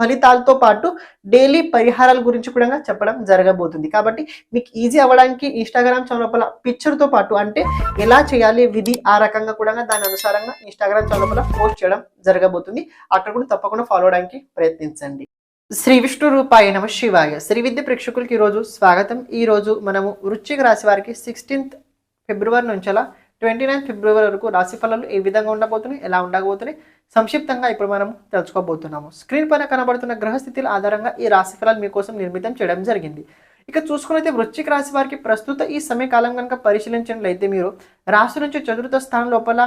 ఫలితాలతో పాటు డైలీ పరిహారాల గురించి కూడా చెప్పడం జరగబోతుంది. కాబట్టి మీకు ఈజీ అవ్వడానికి ఇన్స్టాగ్రామ్ ఛానల్ పిక్చర్తో పాటు అంటే ఎలా చేయాలి విధి ఆ రకంగా కూడా దాని అనుసారంగా ఇన్స్టాగ్రామ్ ఛానల్ పోస్ట్ చేయడం జరగబోతుంది. అక్కడ కూడా తప్పకుండా ఫాలో అవడానికి ప్రయత్నించండి. శ్రీ విష్ణు రూపాయ నమ శివాయ. శ్రీ విద్య ప్రేక్షకులకి ఈరోజు స్వాగతం. ఈ రోజు మనము వృశ్చిక రాశి వారికి సిక్స్టీన్త్ ఫిబ్రవరి నుంచి అలా ట్వంటీ నైన్త్ ఫిబ్రవరి వరకు రాశి ఫలాలు ఏ విధంగా ఉండబోతున్నాయి ఎలా ఉండబోతున్నాయి సంక్షిప్తంగా ఇప్పుడు మనం తెలుసుకోబోతున్నాము. స్క్రీన్ పైన కనబడుతున్న గ్రహస్థితుల ఆధారంగా ఈ రాశిఫలాలు మీకోసం నిర్మితం చేయడం జరిగింది. ఇక చూసుకున్నైతే వృశ్చిక రాశి వారికి ప్రస్తుత ఈ సమయకాలం కనుక పరిశీలించినట్లయితే మీరు రాశి నుంచి చతుర్థ స్థానం లోపల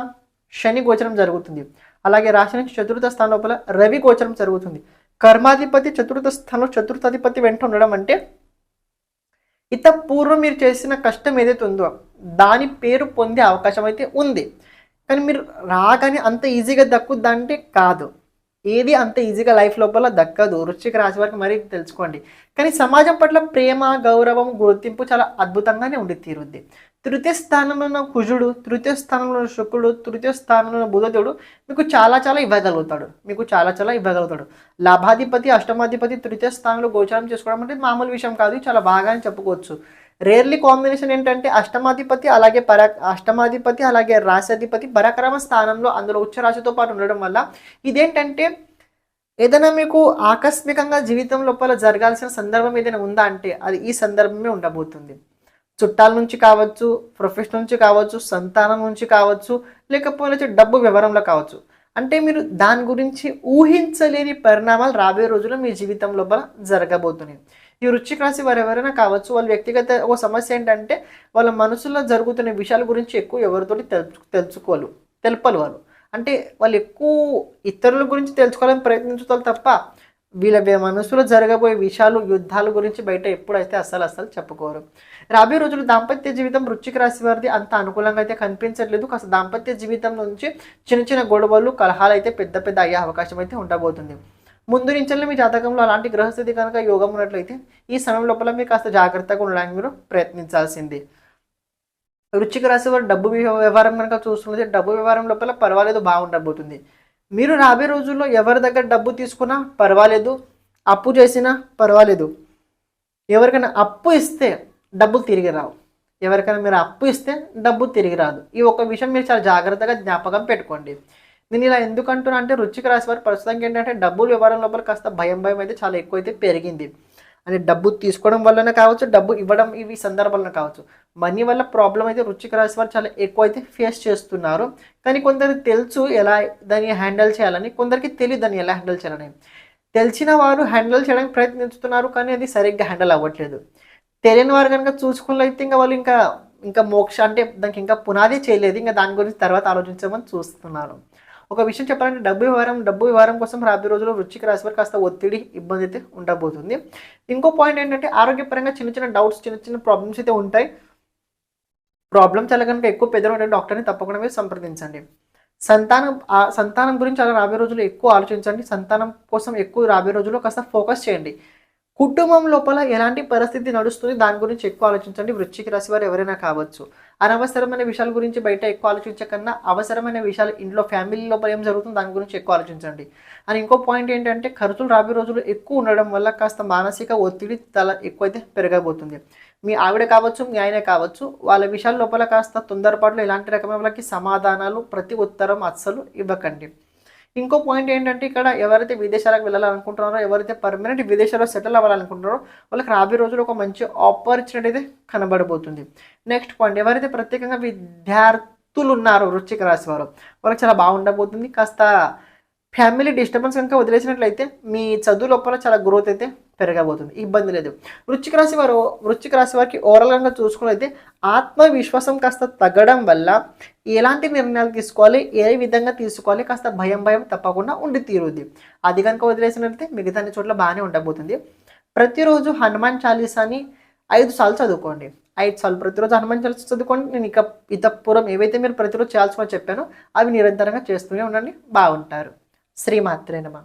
శని గోచరం జరుగుతుంది. అలాగే రాశి నుంచి చతుర్థ స్థానం లోపల రవి గోచరం జరుగుతుంది. కర్మాధిపతి చతుర్థ స్థానంలో చతుర్థాధిపతి వెంట ఉండడం అంటే ఇత పూర్వం మీరు చేసిన కష్టం ఏదైతే ఉందో దాని పేరు పొందే అవకాశం అయితే ఉంది. కానీ మీరు రాగానే అంత ఈజీగా దక్కుద్ది అంటే కాదు. ఏది అంత ఈజీగా లైఫ్ లోపల దక్కదు. వృశ్చిక రాశి వారికి మరీ తెలుసుకోండి. కానీ సమాజం పట్ల ప్రేమ గౌరవం గుర్తింపు చాలా అద్భుతంగానే ఉండి తీరుద్ది. తృతీయ స్థానంలో ఉన్న కుజుడు తృతీయ స్థానంలో ఉన్న శుక్రుడు తృతీయ స్థానంలో ఉన్న బుధదేవుడు మీకు చాలా చాలా ఇవ్వగలుగుతాడు. మీకు చాలా చాలా ఇవ్వగలుగుతాడు. లాభాధిపతి అష్టమాధిపతి తృతీయ స్థానంలో గోచారం చేసుకోవడం అంటే మామూలు విషయం కాదు. చాలా బాగానే చెప్పుకోవచ్చు. రేర్లీ కాంబినేషన్ ఏంటంటే అష్టమాధిపతి అలాగే పరా అష్టమాధిపతి అలాగే రాశాధిపతి పరాక్రమ స్థానంలో అందులో ఉచ్చరాశితో పాటు ఉండడం వల్ల ఇదేంటంటే ఏదైనా మీకు ఆకస్మికంగా జీవితం లోపల జరగాల్సిన సందర్భం ఏదైనా ఉందా అంటే అది ఈ సందర్భమే ఉండబోతుంది. చుట్టాల నుంచి కావచ్చు ప్రొఫెషన్ నుంచి కావచ్చు సంతానం నుంచి కావచ్చు లేకపోతే డబ్బు వివరంలో కావచ్చు. అంటే మీరు దాని గురించి ఊహించలేని పరిణామాలు రాబోయే రోజుల్లో మీ జీవితం లోపల జరగబోతున్నాయి. ఈ వృశ్చిక రాశి వారు ఎవరైనా కావచ్చు వాళ్ళ వ్యక్తిగత ఒక సమస్య ఏంటంటే వాళ్ళ మనసులో జరుగుతున్న విషయాల గురించి ఎక్కువ ఎవరితోటి తెలుసు తెలుసుకోవాలి తెలపలు వాళ్ళు అంటే వాళ్ళు ఎక్కువ ఇతరుల గురించి తెలుసుకోవాలని ప్రయత్నించుతారు తప్ప వీళ్ళ మనసులో జరగబోయే విషయాలు యుద్ధాల గురించి బయట ఎప్పుడైతే అస్సలు అస్సలు చెప్పుకోరు. రాబోయే రోజులు దాంపత్య జీవితం వృచ్చిక రాశి వారిది అంత అనుకూలంగా అయితే కనిపించట్లేదు. కాస్త దాంపత్య జీవితం నుంచి చిన్న చిన్న గొడవలు కలహాలు అయితే పెద్ద పెద్ద అయ్యే అవకాశం అయితే ఉండబోతుంది. ముందు నుంచి మీ జాతకంలో అలాంటి గ్రహస్థితి కనుక యోగం ఉన్నట్లయితే ఈ సమయం లోపల మీరు కాస్త జాగ్రత్తగా ఉండడానికి మీరు ప్రయత్నించాల్సింది. వృచ్చిక రాశి వారు డబ్బు వ్యవహారం కనుక చూస్తున్నది డబ్బు వ్యవహారం లోపల పర్వాలేదు బాగుండబోతుంది మీరు రాబోయే రోజుల్లో ఎవరి దగ్గర డబ్బు తీసుకున్నా పర్వాలేదు అప్పు చేసినా పర్వాలేదు. ఎవరికైనా అప్పు ఇస్తే డబ్బులు తిరిగి రావు. ఎవరికైనా మీరు అప్పు ఇస్తే డబ్బు తిరిగి రాదు. ఈ ఒక విషయం మీరు చాలా జాగ్రత్తగా జ్ఞాపకం పెట్టుకోండి. నేను ఇలా ఎందుకు అంటున్నా అంటే రుచిక రాశి వారు ప్రస్తుతానికి ఏంటంటే డబ్బులు వ్యవహారం లోపల కాస్త భయం భయం అయితే చాలా ఎక్కువ అయితే పెరిగింది. అంటే డబ్బు తీసుకోవడం వల్లనే కావచ్చు డబ్బు ఇవ్వడం ఇవి సందర్భాలను కావచ్చు. మనీ వల్ల ప్రాబ్లం అయితే రుచిక రాశి వారు చాలా ఎక్కువ అయితే ఫేస్ చేస్తున్నారు. కానీ కొందరికి తెలుసు ఎలా దాన్ని హ్యాండిల్ చేయాలని కొందరికి తెలియదు దాన్ని ఎలా హ్యాండిల్ చేయాలని. తెలిసిన వారు హ్యాండిల్ చేయడానికి ప్రయత్నిస్తున్నారు కానీ అది సరిగ్గా హ్యాండిల్ అవ్వట్లేదు. తెలియని వారు కనుక చూసుకున్నట్లయితే ఇంకా వాళ్ళు ఇంకా ఇంకా మోక్ష అంటే దానికి ఇంకా పునాది చేయలేదు. ఇంకా దాని గురించి తర్వాత ఆలోచించమని చూస్తున్నారు. ఒక విషయం చెప్పాలంటే డబ్బు వ్యవహారం డబ్బు వ్యవహారం కోసం రాబోయే రోజుల్లో వృచ్చిక రాశి వారు కాస్త ఒత్తిడి ఇబ్బంది అయితే ఉండబోతుంది. ఇంకో పాయింట్ ఏంటంటే ఆరోగ్యపరంగా చిన్న చిన్న డౌట్స్ చిన్న చిన్న ప్రాబ్లమ్స్ అయితే ఉంటాయి. ప్రాబ్లమ్స్ అలా కనుక ఎక్కువ పెద్దలు ఉంటే డాక్టర్ని తప్పకుండా మీరు సంప్రదించండి. సంతానం ఆ సంతానం గురించి అలా రాబోయే రోజుల్లో ఎక్కువ ఆలోచించండి. సంతానం కోసం ఎక్కువ రాబోయే రోజుల్లో కాస్త ఫోకస్ చేయండి. కుటుంబం లోపల ఎలాంటి పరిస్థితి నడుస్తుంది? దాని గురించి ఎక్కువ ఆలోచించండి. వృశ్చిక రాశి వారు ఎవరైనా కావచ్చు. అనవసరమైన విషయాల గురించి బయట ఎక్కువ ఆలోచించకన్నా అవసరమైన విషయాలు ఇంట్లో ఫ్యామిలీ లోపల ఏం జరుగుతుంది దాని గురించి ఎక్కువ ఆలోచించండి. అని ఇంకో పాయింట్ ఏంటంటే ఖర్చులు రాబోయే రోజులు ఎక్కువ ఉండడం వల్ల కాస్త మానసిక ఒత్తిడి తల ఎక్కువైతే పెరగబోతుంది. మీ ఆవిడ కావచ్చు మీ ఆయన కావచ్చు వాళ్ళ విషయాల లోపల కాస్త తొందరపాట్లు ఇలాంటి రకమైన వాళ్ళకి సమాధానాలు ప్రతి ఉత్తరం అస్సలు ఇవ్వకండి. ఇంకో పాయింట్ ఏంటంటే ఇక్కడ ఎవరైతే విదేశాలకు వెళ్ళాలనుకుంటున్నారో ఎవరైతే పర్మనెంట్ విదేశాల్లో సెటిల్ అవ్వాలనుకుంటున్నారో వాళ్ళకి రాబోయే రోజులు ఒక మంచి ఆపర్చునిటీ అయితే కనబడబోతుంది. నెక్స్ట్ పాయింట్ ఎవరైతే ప్రత్యేకంగా విద్యార్థులు ఉన్నారో వృశ్చిక రాశి వారు వాళ్ళకి చాలా బాగుండబోతుంది. కాస్త ఫ్యామిలీ డిస్టర్బెన్స్ కనుక వదిలేసినట్లయితే మీ చదువు లోపల చాలా గ్రోత్ అయితే పెరగబోతుంది. ఇబ్బంది లేదు. వృశ్చిక రాశి వారు వృశ్చిక రాశి వారికి ఓవరాల్గా చూసుకున్నైతే ఆత్మవిశ్వాసం కాస్త తగ్గడం వల్ల ఎలాంటి నిర్ణయాలు తీసుకోవాలి ఏ విధంగా తీసుకోవాలి కాస్త భయం భయం తప్పకుండా ఉండి తీరుద్ది. అది కనుక వదిలేసినట్లయితే మిగతా చోట్ల బాగానే ఉండబోతుంది. ప్రతిరోజు హనుమాన్ చాలీసాని ఐదు సార్లు చదువుకోండి. ఐదు సార్లు ప్రతిరోజు హనుమాన్ చాలీస చదువుకోండి. నేను ఇక ఇతపూర్వం ఏవైతే మీరు ప్రతిరోజు చేయాల్సిన చెప్పానో అవి నిరంతరంగా చేస్తూనే ఉండండి. బాగుంటారు. శ్రీమాత్రే నమ.